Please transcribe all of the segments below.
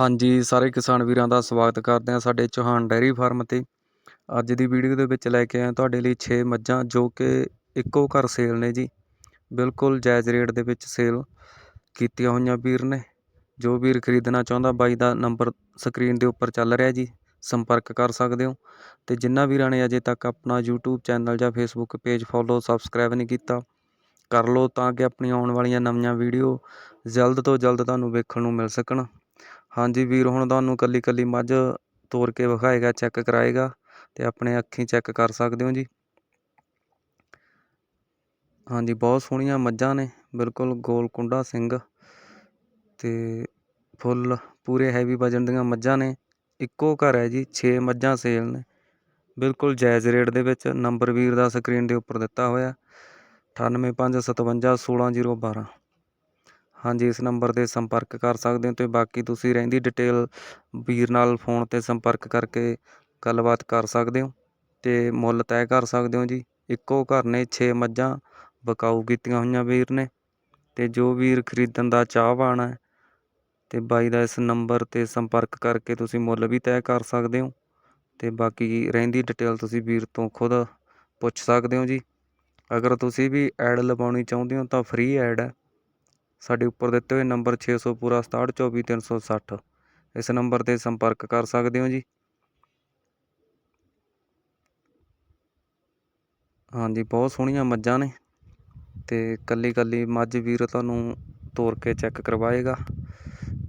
ਹਾਂਜੀ, ਸਾਰੇ ਕਿਸਾਨ ਵੀਰਾਂ ਦਾ ਸਵਾਗਤ ਕਰਦੇ ਹਾਂ ਸਾਡੇ ਚੌਹਾਨ ਡੈਰੀ ਫਾਰਮ ਤੇ। ਅੱਜ ਦੀ ਵੀਡੀਓ ਦੇ ਵਿੱਚ ਲੈ ਕੇ ਆਏ ਤੁਹਾਡੇ ਲਈ 6 ਮੱਝਾਂ, ਜੋ ਕਿ ਇੱਕੋ ਘਰ ਸੇਲ ਨੇ ਜੀ। ਬਿਲਕੁਲ ਜਾਇਜ਼ ਰੇਟ ਦੇ ਵਿੱਚ ਸੇਲ ਕੀਤੀਆਂ ਹੋਈਆਂ ਵੀਰ ਨੇ। ਜੋ ਵੀਰ ਖਰੀਦਣਾ ਚਾਹੁੰਦਾ, ਬਾਈ ਦਾ ਨੰਬਰ ਸਕਰੀਨ ਦੇ ਉੱਪਰ ਚੱਲ ਰਿਹਾ ਜੀ, ਸੰਪਰਕ ਕਰ ਸਕਦੇ ਹੋ। ਤੇ ਜਿਨ੍ਹਾਂ ਵੀਰਾਂ ਨੇ ਅਜੇ ਤੱਕ ਆਪਣਾ YouTube ਚੈਨਲ ਜਾਂ Facebook ਪੇਜ ਫੋਲੋ ਸਬਸਕ੍ਰਾਈਬ ਨਹੀਂ ਕੀਤਾ, ਕਰ ਲਓ ਤਾਂ ਕਿ ਆਪਣੀਆਂ ਆਉਣ ਵਾਲੀਆਂ ਨਵੀਆਂ ਵੀਡੀਓ ਜਲਦ ਤੋਂ ਜਲਦ ਤੁਹਾਨੂੰ ਵੇਖਣ ਨੂੰ ਮਿਲ ਸਕਣ। ਹਾਂਜੀ ਵੀਰ, ਹੁਣ ਤੁਹਾਨੂੰ ਇਕੱਲੀ ਇਕੱਲੀ ਮੱਝ ਤੋਰ ਕੇ ਵਿਖਾਏਗਾ ਚੈੱਕ ਕਰਾਏਗਾ ਅਤੇ ਆਪਣੇ ਅੱਖੀਂ ਚੈੱਕ ਕਰ ਸਕਦੇ ਹੋ ਜੀ। ਹਾਂਜੀ, ਬਹੁਤ ਸੋਹਣੀਆਂ ਮੱਝਾਂ ਨੇ, ਬਿਲਕੁਲ ਗੋਲ ਕੁੰਡਾ ਸਿੰਘ ਤੇ ਫੁੱਲ ਪੂਰੇ ਹੈਵੀ ਵਜਨ ਦੀਆਂ ਮੱਝਾਂ ਨੇ। ਇੱਕੋ ਘਰ ਹੈ ਜੀ 6 ਮੱਝਾਂ ਸੇਲ ਨੇ। ਬਿਲਕੁਲ ਜਾਇਜ਼ ਰੇਟ ਦੇ ਵਿੱਚ ਨੰਬਰ ਵੀਰ ਦਾ ਸਕਰੀਨ ਦੇ ਉੱਪਰ ਦਿੱਤਾ ਹੋਇਆ। 9857516012 ਹਾਂਜੀ, ਇਸ ਨੰਬਰ ਤੇ ਸੰਪਰਕ ਕਰ ਸਕਦੇ ਹੋ ਅਤੇ ਬਾਕੀ ਤੁਸੀਂ ਰਹਿੰਦੀ ਡਿਟੇਲ ਵੀਰ ਨਾਲ ਫੋਨ ਤੇ ਸੰਪਰਕ ਕਰਕੇ ਗੱਲਬਾਤ ਕਰ ਸਕਦੇ ਹੋ ਅਤੇ ਮੁੱਲ ਤੈਅ ਕਰ ਸਕਦੇ ਹੋ ਜੀ। ਇੱਕੋ ਘਰ ਨੇ ਛੇ ਮੱਝਾਂ, ਬਕਾਊ ਕੀਤੀਆਂ ਹੋਈਆਂ ਵੀਰ ਨੇ ਅਤੇ ਜੋ ਵੀਰ ਖਰੀਦਣ ਦਾ ਚਾਹਵਾਨ ਹੈ ਅਤੇ ਬਾਈ ਦਾ ਇਸ ਨੰਬਰ ਤੇ ਸੰਪਰਕ ਕਰਕੇ ਤੁਸੀਂ ਮੁੱਲ ਵੀ ਤੈਅ ਕਰ ਸਕਦੇ ਹੋ ਅਤੇ ਬਾਕੀ ਰਹਿੰਦੀ ਡਿਟੇਲ ਤੁਸੀਂ ਵੀਰ ਤੋਂ ਖੁਦ ਪੁੱਛ ਸਕਦੇ ਹੋ ਜੀ। ਅਗਰ ਤੁਸੀਂ ਵੀ ਐਡ ਲਵਾਉਣੀ ਚਾਹੁੰਦੇ ਹੋ ਤਾਂ ਫ੍ਰੀ ਐਡ ਹੈ। ਸਾਡੇ ਉੱਪਰ ਦਿੱਤੇ ਹੋਏ ਨੰਬਰ 600 ਪੂਰਾ 6724360 ਇਸ ਨੰਬਰ ਤੇ ਸੰਪਰਕ ਕਰ ਸਕਦੇ ਹੋ ਜੀ? ਹਾਂਜੀ, ਬਹੁਤ ਸੋਹਣੀਆਂ ਮੱਝਾਂ ਨੇ ਤੇ ਕੱਲੀ ਕੱਲੀ ਮੱਝ ਵੀਰ ਤੁਹਾਨੂੰ ਤੋਰ ਕੇ ਚੈੱਕ ਕਰਵਾਏਗਾ।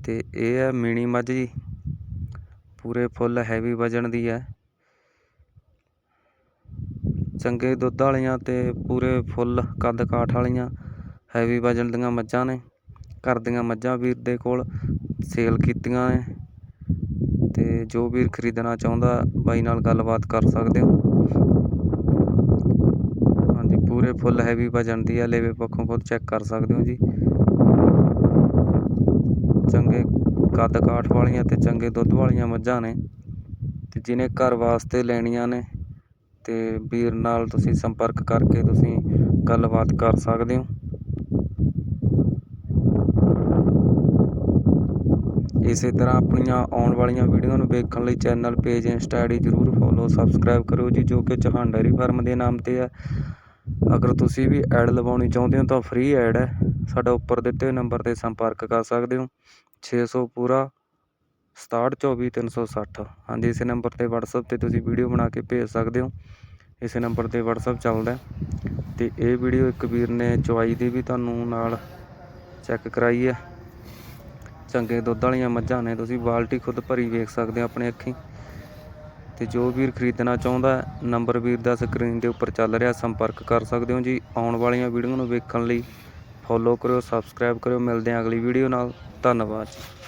ਤੇ ਇਹ ਹੈ ਮੀਣੀ ਮੱਝ ਜੀ। ਪੂਰੇ ਫੁੱਲ ਹੈਵੀ ਵਜਨ ਦੀ ਹੈ। ਚੰਗੇ ਦੁੱਧ ਵਾਲੀਆਂ ਤੇ ਪੂਰੇ ਫੁੱਲ ਕੱਦ ਕਾਠ ਵਾਲੀਆਂ। ਹੈਵੀ ਵਜਨ ਦੀਆਂ ਮੱਝਾਂ ਨੇ, ਘਰ ਦੀਆਂ ਮੱਝਾਂ ਵੀਰ ਦੇ ਕੋਲ ਸੇਲ ਕੀਤੀਆਂ ਨੇ ਤੇ ਜੋ ਵੀਰ ਖਰੀਦਣਾ ਚਾਹੁੰਦਾ ਬਾਈ ਨਾਲ ਗੱਲਬਾਤ ਕਰ ਸਕਦੇ ਹੋ। ਹਾਂਜੀ, ਪੂਰੇ ਫੁੱਲ ਹੈਵੀ ਵਜਨ ਦੀ ਹੈ ਲੇਵੇ ਪੱਖੋਂ ਖੁਦ ਚੈੱਕ ਕਰ ਸਕਦੇ ਹੋ ਜੀ। ਚੰਗੇ ਕੱਦ ਕਾਠ ਵਾਲੀਆਂ ਤੇ ਚੰਗੇ ਦੁੱਧ ਵਾਲੀਆਂ ਮੱਝਾਂ ਨੇ ਤੇ ਜਿਹਨੇ ਘਰ ਵਾਸਤੇ ਲੈਣੀਆਂ ਨੇ ਤੇ ਵੀਰ ਨਾਲ ਤੁਸੀਂ ਸੰਪਰਕ ਕਰਕੇ ਤੁਸੀਂ ਗੱਲਬਾਤ ਕਰ ਸਕਦੇ ਹੋ। ਇਸੇ ਤਰ੍ਹਾਂ ਆਪਣੀਆਂ ਆਉਣ ਵਾਲੀਆਂ ਵੀਡੀਓ ਨੂੰ ਵੇਖਣ ਲਈ ਚੈਨਲ, ਪੇਜ ਇੰਸਟਾ ਆਈਡੀ ਜਰੂਰ ਫੋਲੋ ਸਬਸਕ੍ਰਾਈਬ ਕਰੋ ਜੀ, ਜੋ ਕਿ ਚੌਹਾਨ ਡੈਰੀ ਫਾਰਮ ਦੇ ਨਾਮ ਤੇ ਹੈ। ਅਗਰ ਤੁਸੀਂ ਵੀ ਐਡ ਲਵਾਉਣੀ ਚਾਹੁੰਦੇ ਹੋ ਤਾਂ ਫ੍ਰੀ ਐਡ ਹੈ। ਸਾਡਾ ਉੱਪਰ ਦਿੱਤੇ ਹੋਏ ਨੰਬਰ ਤੇ ਸੰਪਰਕ ਕਰ ਸਕਦੇ ਹੋ। 600 ਪੂਰਾ 6724360 ਹਾਂਜੀ, ਇਸੇ ਨੰਬਰ ਤੇ WhatsApp ਤੇ ਤੁਸੀਂ ਵੀਡੀਓ ਬਣਾ ਕੇ ਭੇਜ ਸਕਦੇ ਹੋ। ਇਸੇ ਨੰਬਰ ਤੇ WhatsApp ਚੱਲਦਾ ਤੇ ਇਹ ਵੀਡੀਓ ਇੱਕ ਵੀਰ ਨੇ ਚੁਆਈ ਦੀ ਵੀ ਤੁਹਾਨੂੰ ਨਾਲ ਚੈੱਕ ਕਰਾਈ ਹੈ। ਚੰਗੇ ਦੁੱਧ ਵਾਲੀਆਂ ਮੱਝਾਂ ਨੇ, ਤੁਸੀਂ ਬਾਲਟੀ ਖੁਦ ਭਰੀ ਵੇਖ ਸਕਦੇ ਹੋ ਆਪਣੇ ਅੱਖੀਂ। ਤੇ ਜੋ ਵੀਰ ਖਰੀਦਣਾ ਚਾਹੁੰਦਾ ਨੰਬਰ ਵੀਰ ਦਾ ਸਕਰੀਨ ਦੇ ਉੱਪਰ ਚੱਲ ਰਿਹਾ, ਸੰਪਰਕ ਕਰ ਸਕਦੇ ਹੋ ਜੀ। ਆਉਣ ਵਾਲੀਆਂ ਵੀਡੀਓ ਨੂੰ ਵੇਖਣ ਲਈ ਫੋਲੋ ਕਰਿਓ ਸਬਸਕ੍ਰਾਈਬ ਕਰਿਓ। ਮਿਲਦੇ ਹਾਂ ਅਗਲੀ ਵੀਡੀਓ ਨਾਲ। ਧੰਨਵਾਦ ਜੀ।